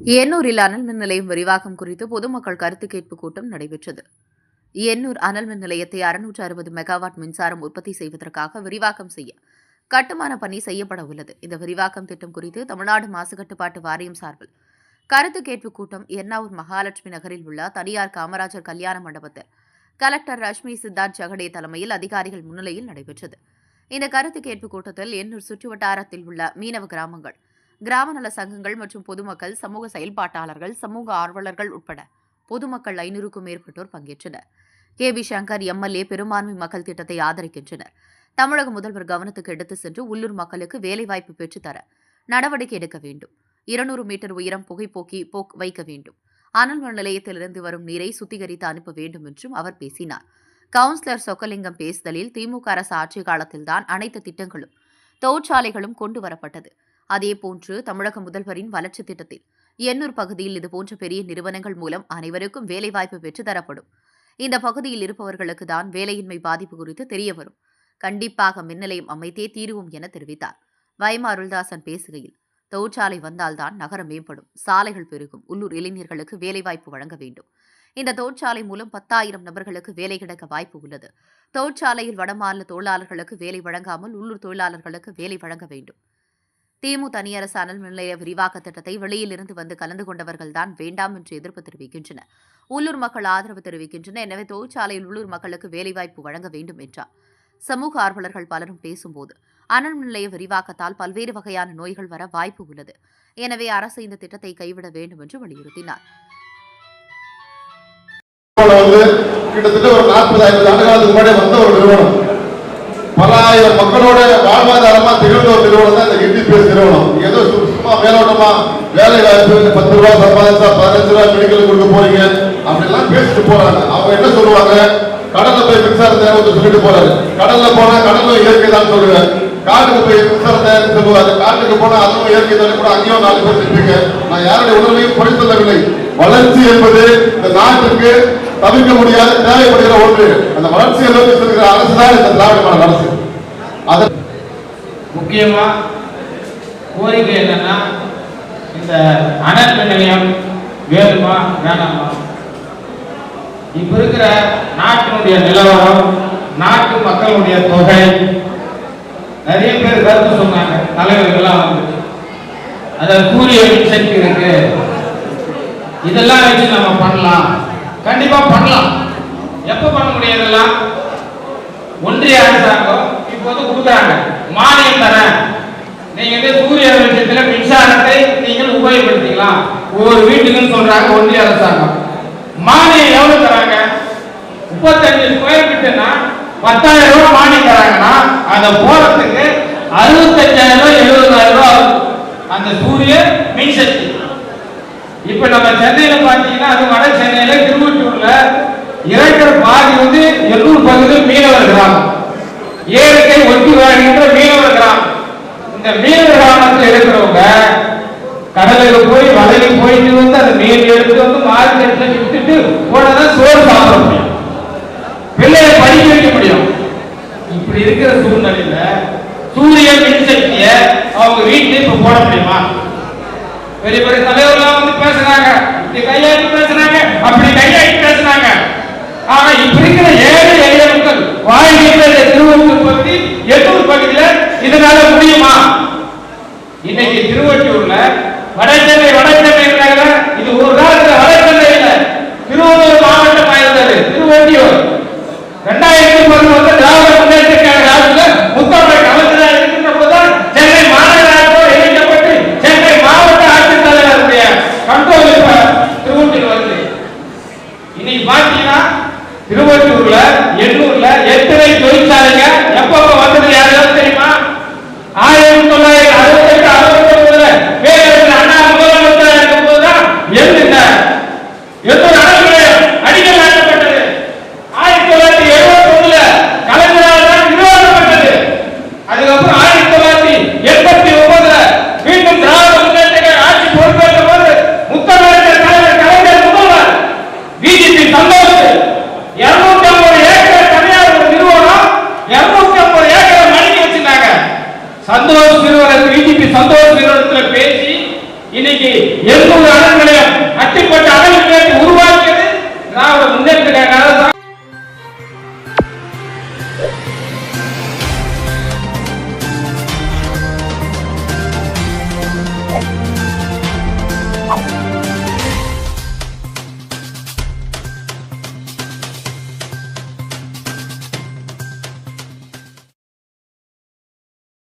எண்ணூரில் அனல் மின் நிலையம் விரிவாக்கம் குறித்து பொதுமக்கள் கருத்து கேட்பு கூட்டம் நடைபெற்றது. எண்ணூர் அனல் மின் நிலையத்தை அறுநூற்று அறுபது மெகாவாட் மின்சாரம் உற்பத்தி செய்வதற்காக விரிவாக்கம் செய்ய கட்டுமான பணி செய்யப்பட உள்ளது. இந்த விரிவாக்கம் திட்டம் குறித்து தமிழ்நாடு மாசு கட்டுப்பாட்டு வாரியம் சார்பில் கருத்து கேட்பு கூட்டம் எர்ணாவூர் மகாலட்சுமி நகரில் உள்ள தனியார் காமராஜர் கல்யாண மண்டபத்தில் கலெக்டர் ரஷ்மி சித்தார்த் ஜகடே தலைமையில் அதிகாரிகள் முன்னிலையில் நடைபெற்றது. இந்த கருத்து கேட்பு கூட்டத்தில் எண்ணூர் சுற்றுவட்டாரத்தில் உள்ள மீனவ கிராமங்கள் கிராம நல சங்கங்கள் மற்றும் பொதுமக்கள் சமூக செயல்பாட்டாளர்கள் சமூக ஆர்வலர்கள் உட்பட பொதுமக்கள் ஐநூறுக்கும் மேற்பட்டோர் பங்கேற்றனர். கே. வி. சங்கர் எம்எல்ஏ பெரும்பான்மை மக்கள் திட்டத்தை ஆதரிக்கின்றனர். தமிழக முதல்வர் கவனத்துக்கு எடுத்து சென்று உள்ளூர் மக்களுக்கு வேலைவாய்ப்பு பெற்றுத்தர நடவடிக்கை எடுக்க வேண்டும். இருநூறு மீட்டர் உயரம் புகைப்போக்கி போக் வைக்க வேண்டும். அனல் மின் நிலையத்திலிருந்து வரும் நீரை சுத்திகரித்து அனுப்ப வேண்டும் என்றும் அவர் பேசினார். கவுன்சிலர் சொக்கலிங்கம் பேசுதலில் திமுக அரசு ஆட்சி காலத்தில்தான் அனைத்து திட்டங்களும் தொழிற்சாலைகளும் கொண்டு வரப்பட்டது. அதேபோன்று தமிழக முதல்வரின் வளர்ச்சி திட்டத்தில் எண்ணூர் பகுதியில் இதுபோன்ற பெரிய நிறுவனங்கள் மூலம் அனைவருக்கும் வேலைவாய்ப்பு பெற்று தரப்படும். இந்த பகுதியில் இருப்பவர்களுக்கு தான் வேலையின்மை பாதிப்பு குறித்து தெரிய வரும் கண்டிப்பாக மின்நிலையம் அமைத்தே தீருவோம் என தெரிவித்தார். வைமா அருள்தாசன் பேசுகையில் தொழிற்சாலை வந்தால்தான் நகரம் மேம்படும். சாலைகள் பெருகும். உள்ளூர் இளைஞர்களுக்கு வேலைவாய்ப்பு வழங்க வேண்டும். இந்த தொழிற்சாலை மூலம் பத்தாயிரம் நபர்களுக்கு வேலை கிடைக்க வாய்ப்பு உள்ளது. தொழிற்சாலையில் வடமாநில தொழிலாளர்களுக்கு வேலை வழங்காமல் உள்ளூர் தொழிலாளர்களுக்கு வேலை வழங்க வேண்டும். திமு தனியரசு அனல் நிலைய விரிவாக்க திட்டத்தை வெளியிலிருந்து வந்து கலந்து கொண்டவர்கள்தான் வேண்டாம் என்று எதிர்ப்பு தெரிவிக்கின்றனர். உள்ளூர் மக்கள் ஆதரவு தெரிவிக்கின்றனர். எனவே தொழிற்சாலையில் உள்ளூர் மக்களுக்கு வேலைவாய்ப்பு வழங்க வேண்டும் என்றார். சமூக ஆர்வலர்கள் பலரும் பேசும்போது அனல் நிலைய விரிவாக்கத்தால் பல்வேறு வகையான நோய்கள் வர வாய்ப்பு உள்ளது. எனவே அரசு இந்த திட்டத்தை கைவிட வேண்டும் என்று வலியுறுத்தினார். கிட்டத்தட்ட ஒரு நாற்பது ஐம்பது ஆண்டுகளுக்கு முன்னாடி வந்த ஒரு நிறுவனம். பல ஆயிரம் மக்களோட வாழ்வாதாரமா திகழ்ந்த ஒரு நிறுவனம் தான் இந்த என்டிபிஎஸ் நிறுவனம் ஏதோ சு- சும்மா மேலோட்டமா வேலை வாய்ப்பு பத்து ரூபா சம்பாதிச்சா பதினஞ்சு ரூபா மெடிக்கல் கொடுக்க போறீங்க. அப்படிலாம் பேசிட்டு போறாங்க. அவங்க என்ன சொல்லுவாங்க? கடல்ல போய் மின்சார தேவை சொல்லிட்டு போறாரு. கடல்ல போனா கடல்ல இயற்கை தான் சொல்லுவேன் காட்டுக்கு போய் மின்சார தேவை சொல்லுவாரு. காட்டுக்கு போனா அதுவும் இயற்கை தானே கூட அங்கேயும் நாலு பேர் நிற்பீங்க நான் யாருடைய உணர்வையும் குறை வளர்ச்சி என்பது இந்த நாட்டுக்கு தவிர்க்க முடியாத தேவைப்படுகிற ஒன்று. அந்த வளர்ச்சியை நோக்கி செல்கிற அரசு தான் இந்த திராவிட அரசு. அது முக்கியமாக கோரிக்கை என்னன்னா இந்த அனல் நிலையம் வேணுமா வேணாமா? இப்ப இருக்கிற நாட்டினுடைய நிலவரம் நாட்டு மக்களுடைய தொகை நிறைய பேர் கருத்து சொன்னாங்க தலைவர்கள்லாம் வந்து. அத சூரிய மின்சக்தி இருக்கு. இதெல்லாம் வச்சு நம்ம பண்ணலாம். கண்டிப்பா பண்ணலாம். எப்ப பண்ண முடியாதெல்லாம் ஒன்றிய அரசு கொடுக்குறாங்க. மானியம் தரேன் நீங்க வந்து சூரிய வெளிச்சத்துல மின்சாரத்தை நீங்கள் உபயோகப்படுத்திக்கலாம். ஒவ்வொரு வீட்டுக்குன்னு சொல்றாங்க ஒன்றிய அரசாங்கம். மானியம் எவ்வளவு தராங்க? முப்பத்தஞ்சு ஸ்கொயர் ஃபீட்னா பத்தாயிரம் ரூபாய் மானியம் தராங்கன்னா அதை போறதுக்கு அறுபத்தஞ்சாயிரம் ரூபாய் எழுபதாயிரம் ரூபாய் ஆகும். அந்த சூரிய மின்சக்தி இப்ப நம்ம சென்னையில பாத்தீங்கன்னா அது வட சென்னையில திருவொற்றியூர்ல இறக்கிற பாதி வந்து எண்ணூர் பகுதியில் மீனவர் கிராமம் ஏரிக்கை ஒட்டி வாழ்கின்ற மீனவர் கிராமம் இந்த மீனவர் கிராமத்தில் இருக்கிறவங்க கடலுக்கு போய் வலைக்கு போயிட்டு வந்து அந்த மீன் எடுத்து வந்து மார்க்கெட்ல விட்டுட்டு போனதான் சோறு சாப்பிட முடியும். பிள்ளையை படிக்க வைக்க முடியும். இப்படி இருக்கிற சூழ்நிலையில சூரிய மின்சக்திய அவங்க வீட்டுல இப்ப போட முடியுமா? பெரிய பெரிய தலைவர்லாம் வந்து பேசுறாங்க இப்படி கையாட்டி பேசுறாங்க அப்படி கையாட்டி பேசுறாங்க. ஆனா இப்படி சந்தோஷ் நிறுவனத்தில் டிஜிபி சந்தோஷ் நிறுவனத்தில் பேசி இன்னைக்கு எண்ணூறு அனல்